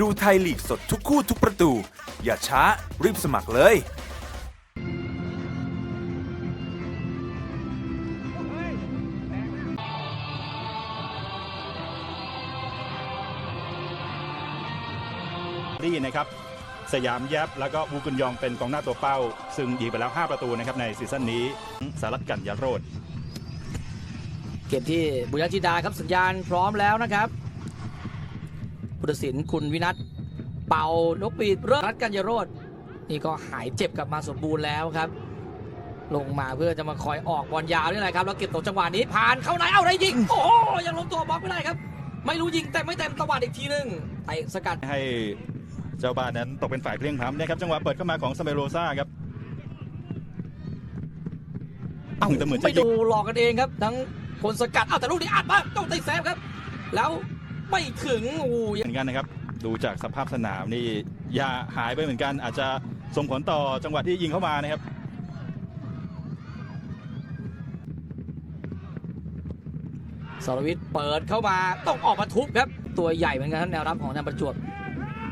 ดูไทยลีกสดทุกคู่ทุกประตู อย่าช้ารีบสมัครเลย ดีนะครับ สยามแยบแล้วก็วูกุนยองเป็นกองหน้าตัวเป้า ซึ่งยิงไปแล้ว 5 ประตูนะครับในซีซั่นนี้สารัตกันยาโรดเกมที่บุญญาจิดาครับสัญญาณพร้อมแล้วนะครับ พุทธศิลป์คุณวินัทเป่านกปีดเริ่มรัดกันยโรดนี่ก็หายเจ็บกลับมาสมบูรณ์แล้วครับ ลงมาเพื่อจะมาคอยออกบอลยาวนี่แหละครับแล้วเก็บตกจังหวะนี้ผ่านเข้าในเอ้าได้ยิงโอ้โหยังลงตัวบล็อกไม่ได้ครับ ไม่รู้ยิงแต่ไม่เต็มตะวัดอีกทีหนึงเตะสกัดให้เจ้าบ้านนั้นตกเป็นฝ่ายเพลียงพล้ำนะครับจังหวะเปิดเข้ามาของสเมโรซ่าครับเอ้าแต่เหมือนจะไปยิดูงหลอกกันเองครับ ทั้งคนสกัดเอ้าแต่ลูกนี้อัดมาต้องตีแซฟครับ แล้ว ไม่ถึงโอ้โหเหมือนกันนะครับ ดูจากสภาพสนามนี่ยาหายไปเหมือนกัน อาจจะส่งผลต่อจังหวะที่ยิงเข้ามานะครับสรวิทย์เปิดเข้ามาต้องออกมาทุบครับ ตัวใหญ่เหมือนกันครับแนวรับของทางประจวบ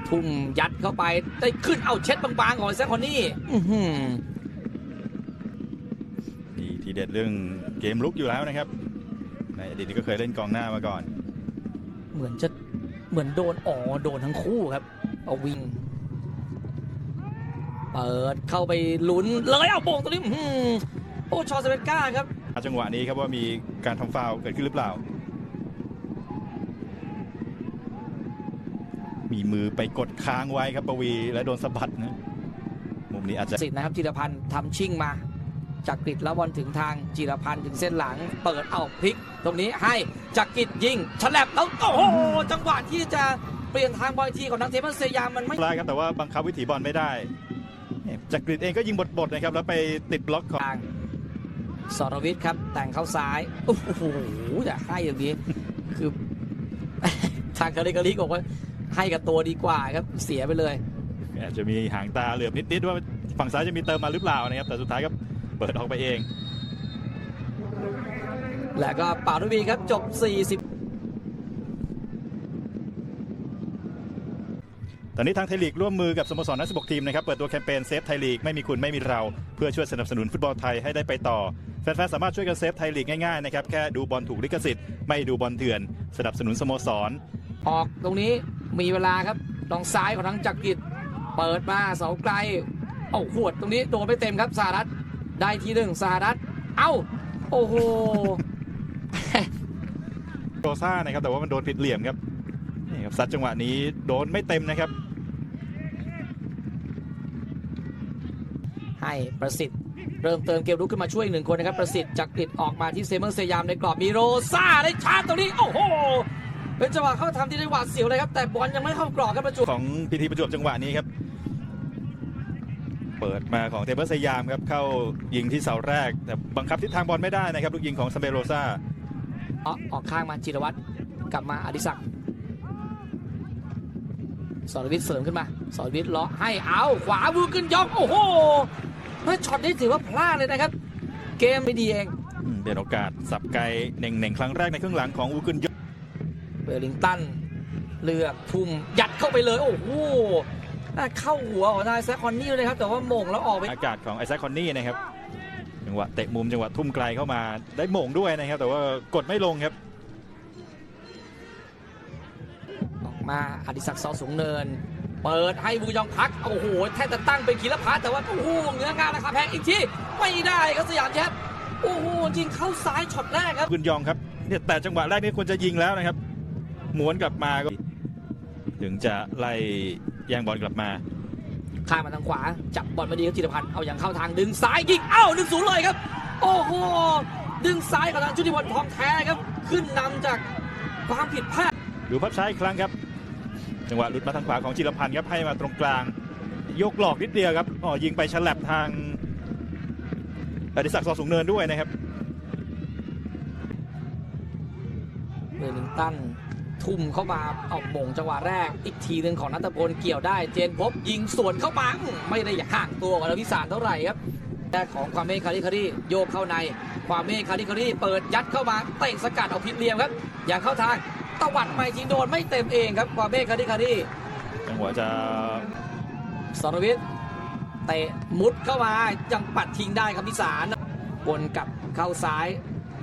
ทุ่มยัดเข้าไปได้ขึ้นเอาเช็ดบางๆของแซคคอนนี่อื้อหือมีทีเด็ดเรื่องเกมลุกอยู่แล้วนะครับในอดีตนี่ก็เคยเล่นกองหน้ามาก่อน เหมือนจะเหมือนโดนอ๋อโดนทั้งคู่ครับเอาวิ่งเปิดเข้าไปลุ้นเลยเอาโป่งตัวนี้อื้อหือโอ้ชอสเปนก้าครับจังหวะนี้ครับว่ามีการทำฟาวล์เกิดขึ้นหรือเปล่า มีมือไปกดค้างไว้ครับปวีและโดนสะบัดนะมุมนี้อาจจะสิทธิ์นะครับจิรพันธ์ทำชิ่งมา จากกริดแล้วบอลถึงทางจิรพันธ์ถึงเส้นหลัง เปิดเอาพลิก ตรงนี้ให้จากกริดยิงฉลับแล้วโอ้โหจังหวะที่จะเปลี่ยนทางบอลอีกทีของนักเทพเซยามมันไม่ปลายครับแต่ว่าบังคับวิถีบอลไม่ได้เนี่ยจากกรีดเองก็ยิงบทๆนะครับแล้วไปติดบล็อกของทางสรวิทย์ครับ แต่งเข้าซ้ายโอ้โหอย่าให้อย่างนี้คือ ทางคาริกาลิกบอกว่าให้กับตัวดีกว่าครับเสียไปเลยอาจจะมีหางตาเหลือบนิดๆว่าฝั่งซ้ายจะมีเติมมาหรือเปล่านะครับแต่สุดท้ายก็เปิดออกไปเอง แล้วก็เป่าทุบีครับจบ 40ตอนนี้ทางไทยลีกร่วมมือกับสโมสรนัก16ทีมนะครับเปิดตัวแคมเปญเซฟไทยลีกไม่มีคุณไม่มีเรา เพื่อช่วยสนับสนุนฟุตบอลไทยให้ได้ไปต่อ แฟนๆ สามารถช่วยกันเซฟไทยลีกง่ายๆนะครับแค่ดูบอลถูกลิขสิทธิ์ไม่ดูบอลเถื่อน สนับสนุนสโมสร ออกตรงนี้มีเวลาครับตรงซ้ายของทางจักริดเปิดมาเสาไกลเอาขวดตรงนี้โดนไปเต็มครับสหรัฐ ได้ทีหนึ่งสหรัฐ เอ้า โอ้โหโรซ่านะครับ แต่ว่ามันโดนผิดเหลี่ยมครับ นี่ครับซัดจังหวะนี้โดนไม่เต็มนะครับ ให้ประสิทธิ์ เริ่มเติมเกมรุกขึ้นมาช่วยอีกหนึ่งคนนะครับ ประสิทธิ์จักริดออกมาที่เซเมอร์เซยามในกรอบมีโรซ่าได้ชาร์จตรงนี้ โอ้โหเป็นจังหวะเข้าทำที่ได้หวาดเสียวเลยครับ แต่บอลยังไม่เข้ากรอบครับประจวบของพีทีประจวบจังหวะนี้ครับ เปิดมาของเทเบิลสยามครับเข้ายิงที่เสาแรก แต่บังคับทิศทางบอลไม่ได้นะครับลูกยิงของสเปโรซ่าออกออกข้างมาจิรวัตรกลับมาอดิศักดิ์สรวิทย์เสริมขึ้นมาสรวิทย์เลาะให้เอาขวาวูขึ้นยกโอ้โหเมื่อช็อตนี้ถือว่าพลาดเลยนะครับ เกมไม่ดีเองอืมเป็นโอกาสสับไกลเน่งเน่งๆครั้งแรกในครึ่งหลังของอูกุนยเวลลิงตันเลือกทุ่มยัดเข้าไปเลย โอ้โหน่า เข้าหัวของนายแซคคอนนี่เลยครับ แต่ว่าโมงแล้วออกไปอากาศของไอแซคคอนนี่นะครับจังหวะเตะมุมจังหวะทุ่มไกลเข้ามาได้โหม่งด้วยนะครับ แต่ว่ากดไม่ลงครับ ออกมาอดิศักดิ์ซอสูงเนิน เปิดให้บูยองพักโอ้โหแทบจะตั้งเป็นคีรพัฒน์แต่ว่าโอ้โหเนื้องานราคาแพงอีกทีไม่ได้ครับสยามแชมป์โอ้โหยิงเข้าซ้ายช็อตแรกครับกุนยองครับเนี่ยแต่จังหวะแรกนี่ควรจะยิงแล้วนะครับม้วนกลับมาก็ ถึงจะไล่ แย่งบอลกลับมา ข้ามมาทางขวา จับบอลมาดีครับจิรพันธ์เอาอย่างเข้าทางดึงซ้ายยิงเอ้าหนึ่งศูนย์เลยครับ โอ้โหดึงซ้ายของทางชุติพลทองแท้ครับ ขึ้นนำจากความผิดพลาดดูภาพช้าอีกครั้งครับ จังหวะหลุดมาทางขวาของจิรพันธ์ครับให้มาตรงกลาง ยกหลอกนิดเดียวครับอ๋อยิงไปฉลับทางอดิศักดิ์ซอสูงเนินด้วยนะครับเวลลิงตัน ทุ่มเข้ามาเอาโมงจังหวะแรก อีกทีหนึ่งของนัทพลเกี่ยวได้ เจนพบยิงสวนเข้ามาอื้อไม่ได้ห่างตัวกับพิสารเท่าไหร่ครับแรกของความเมฆคาริคารีโยกเข้าใน ความเมฆคาริคารีเปิดยัดเข้ามาเตะสกัดเอาพิษเหลี่ยมครับ อย่างเข้าทางตวัดไปจริงโดนไม่เต็มเองครับความเมฆคาริคารีจังหวะจะสรวิทย์เตะมุดเข้ามายังปัดทิ้งได้ครับพิสารวนกลับเข้าซ้าย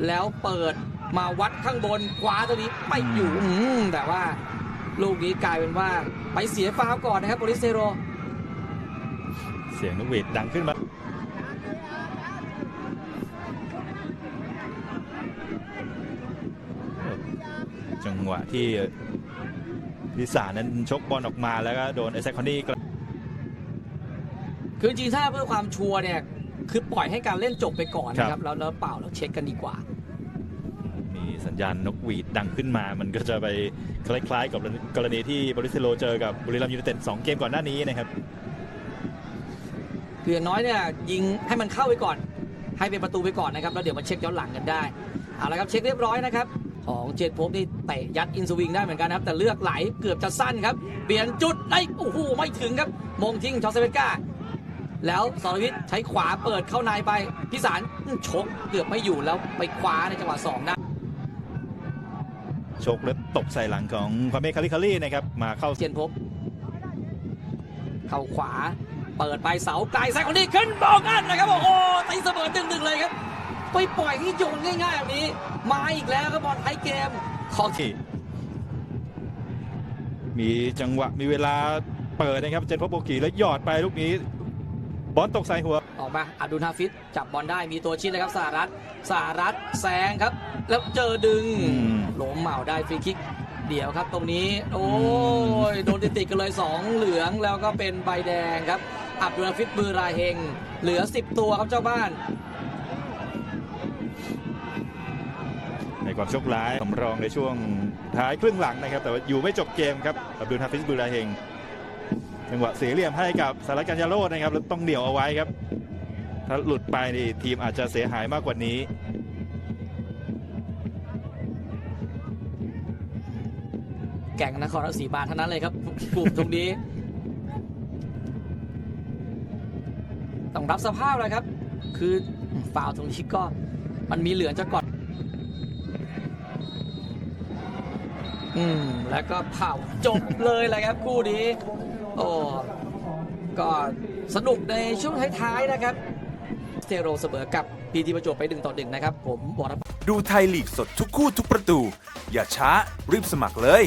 แล้วเปิด มาวัดข้างบนขวาตัวนี้ไม่อยู่อืมแต่ว่าลูกนี้กลายเป็นว่าไปเสียฟาวล์ก่อนนะครับโปลิสเทโร เสียงนกหวีดดังขึ้นมาจังหวะที่พิสารนั้นชกบอลออกมาแล้วก็โดนไอแซคคอนนี่กระคือจริงๆถ้าเพื่อความชัวร์เนี่ย คือปล่อยให้การเล่นจบไปก่อนนะครับ แล้วแล้วเปล่าแล้วเช็คกันดีกว่ามี สัญญาณนกหวีดดังขึ้นมา มันก็จะไปคล้ายๆ กับกรณีที่บริสเทโลเจอกับบุรีรัมย์ยูไนเต็ด2เกมก่อนหน้านี้นะครับคืออย่างน้อยเนี่ยยิงให้มันเข้าไปก่อน ให้เป็นประตูไปก่อนนะครับแล้วเดี๋ยวมาเช็คย้อนหลังกันได้เอาละครับเช็คเรียบร้อยนะครับของเจนพบนี่เตะยัดอินสวิงได้เหมือนกันนะครับ แต่เลือกไหลเกือบจะสั้นครับ เปลี่ยนจุดได้โอ้โหไม่ถึงครับ มงทิ้งชอสเซเวก้า แล้วสรวิทย์ใช้ขวาเปิดเข้าในไปพิสารชกเกือบไม่อยู่แล้วไปคว้าในจังหวะสองได้ ชกแล้วตบใส่หลังของความเมคคาริคารี่นะครับมาเข้าเจนพบเข้าขวา เปิดไปเสาไกลแซงคนนี้ขึ้นบอกกันนะครับโอ้โหตีเสมอตึงหนึ่งเลยครับไปปล่อยให้โยนง่ายๆแบบนี้ มาอีกแล้วครับบอลท้ายเกมของที่มีจังหวะมีเวลาเปิดนะครับเจนพบโบกีแล้วหยอดไปลูกนี้ บอลตกใส่หัว ออกมาอับดุลฮาฟิดจับบอลได้มีตัวชิดเลยครับสหรัฐสหรัฐแซงครับ แล้วเจอดึงอืมหลงเหมาได้ฟรีคิก เดี๋ยวครับตรงนี้ โอ้ยโดนติดๆกันเลย 2 เหลืองแล้วก็เป็นใบแดงครับ อับดุลฮาฟิดบือราเฮง เหลือ 10 ตัวครับเจ้าบ้านในความโชคร้ายสำรองในช่วงท้ายครึ่งหลังนะครับ แต่ว่าอยู่ไม่จบเกมครับอับดุลฮาฟิซบูราเฮง จังหวะเสียเหลี่ยมให้กับสารกัญญาโรดนะครับแล้วต้องเหนี่ยวเอาไว้ครับ ถ้าหลุดไปนี่ทีมอาจจะเสียหายมากกว่านี้แก่งนครราชสีมาเท่านั้นเลยครับกลุ่มตรงนี้ ต้องรับสภาพเลยครับ คือฟาวตรงนี้ก็มันมีเหลืองจะก่อน อืมแล้วก็เผาจบเลยแหละครับคู่นี้ โอ้ก็สนุกในช่วงท้ายๆนะครับ เทโรเสมอกับพีทีประจวบไปหนึ่งต่อหนึ่งนะครับ ผมบอรดูไทยลีกสดทุกคู่ทุกประตู อย่าช้ารีบสมัครเลย